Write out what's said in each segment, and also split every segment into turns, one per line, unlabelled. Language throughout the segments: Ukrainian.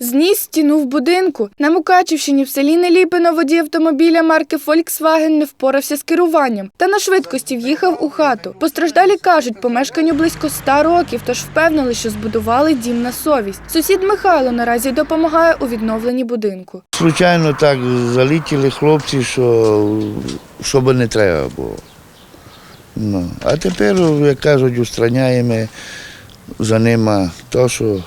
Зніс стіну в будинку. На Мукачівщині в селі Неліпино водій автомобіля марки Volkswagen не впорався з керуванням та на швидкості в'їхав у хату. Постраждалі кажуть, помешканню близько 100 років, тож впевнили, що збудували дім на совість. Сусід Михайло наразі допомагає у відновленні будинку.
Случайно так залетіли хлопці, що, що би не треба було. Ну, а тепер, як кажуть, устраняємо за ними те, що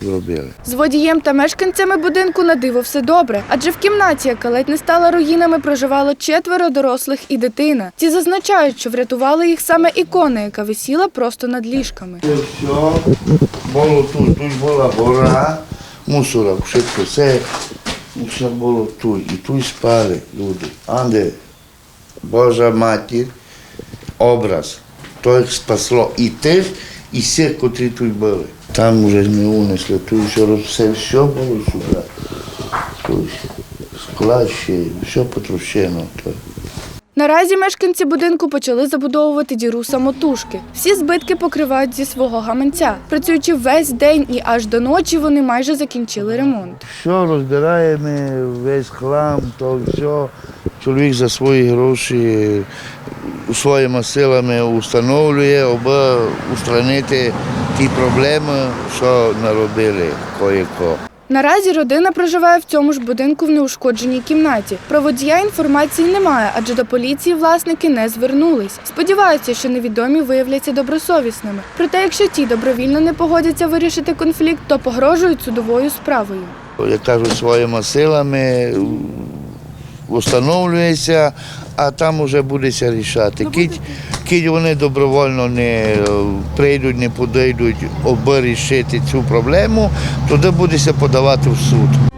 зробили.
З водієм та мешканцями будинку на диво все добре, адже в кімнаті, яка ледь не стала руїнами, проживало четверо дорослих і дитина. Ці зазначають, що врятували їх саме ікона, яка висіла просто над ліжками.
Це все було тут, тут була гора мусора, все це все було тут. І тут спали люди. Анде Божа матір, образ, то спасло і тих, і всіх, котрі тут були. Там уже не унесли, тут еще раз все, все було сюди. Тут склад ще, все потрощено.
Наразі мешканці будинку почали забудовувати діру самотужки. Всі збитки покривають зі свого гаманця. Працюючи весь день і аж до ночі, вони майже закінчили ремонт.
Все розбираємо, весь хлам, то все. Чоловік за свої гроші своїми силами встановлює, аби устранити ті проблеми, що наробили кое-ко.
Наразі родина проживає в цьому ж будинку в неушкодженій кімнаті. Про водія інформації немає, адже до поліції власники не звернулись. Сподіваються, що невідомі виявляться добросовісними. Проте, якщо ті добровільно не погодяться вирішити конфлікт, то погрожують судовою справою.
Як кажуть, своїми силами встановлюється, а там вже будеться рішати. Кіть, кіть вони добровольно не е, прийдуть, не подійдуть, аби рішити цю проблему, туди будеться подавати в суд.